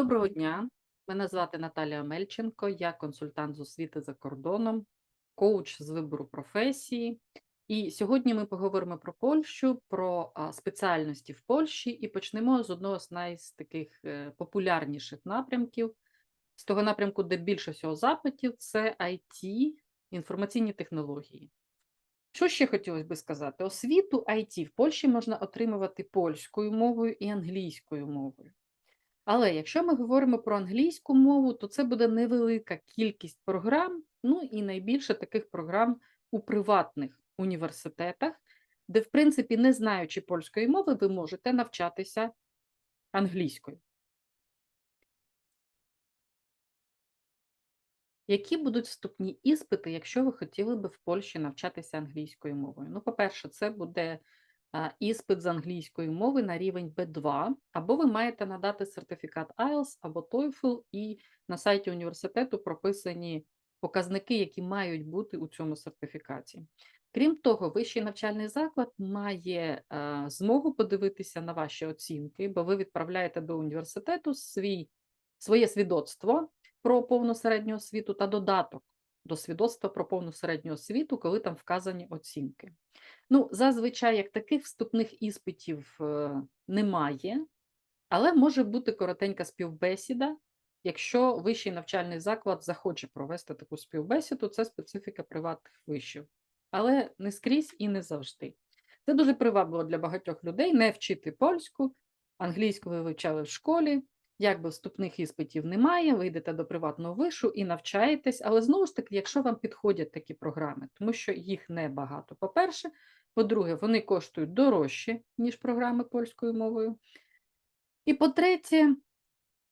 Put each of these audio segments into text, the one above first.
Доброго дня. Мене звати Наталія Мельченко, я консультант з освіти за кордоном, коуч з вибору професії. І сьогодні ми поговоримо про Польщу, про спеціальності в Польщі і почнемо з одного з найстаких е, популярніших напрямків. З того напрямку, де більше всього запитів, це IT, інформаційні технології. Що ще хотілося би сказати? Освіту IT в Польщі можна отримувати польською мовою і англійською мовою. Але якщо ми говоримо про англійську мову, то це буде невелика кількість програм, ну і найбільше таких програм у приватних університетах, де, в принципі, не знаючи польської мови, ви можете навчатися англійською. Які будуть вступні іспити, якщо ви хотіли би в Польщі навчатися англійською мовою? Ну, по-перше, це буде іспит з англійської мови на рівень B2, або ви маєте надати сертифікат IELTS або TOEFL, і на сайті університету прописані показники, які мають бути у цьому сертифікаті. Крім того, вищий навчальний заклад має змогу подивитися на ваші оцінки, бо ви відправляєте до університету свій, своє свідоцтво про повну середню освіту та додаток до свідоцтва про повну середню освіту, коли там вказані оцінки. Ну, зазвичай, як таких вступних іспитів е, немає, але може бути коротенька співбесіда. Якщо вищий навчальний заклад захоче провести таку співбесіду, це специфіка приватних вишів. Але не скрізь і не завжди. Це дуже привабливо для багатьох людей не вчити польську, англійську ви вивчали в школі, Якби вступних іспитів немає, ви йдете до приватного вишу і навчаєтесь, але знову ж таки, якщо вам підходять такі програми, тому що їх небагато. По-перше, по-друге, вони коштують дорожче, ніж програми польською мовою. І по-третє,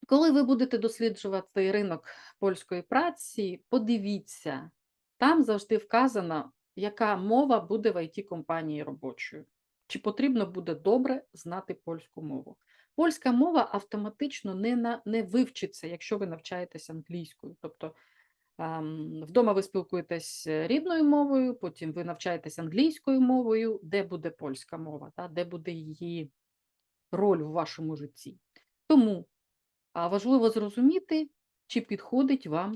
коли ви будете досліджувати ринок польської праці, подивіться, там завжди вказано, яка мова буде в it компанії робочою. Чи потрібно буде добре знати польську мову? Польська мова автоматично не на, не вивчиться, якщо ви навчаєтесь англійською. Тобто ем, вдома ви спілкуєтесь рідною мовою, потім ви навчаєтесь англійською мовою, де буде польська мова, та, де буде її роль у вашому житті. Тому важливо зрозуміти, чи підходить вам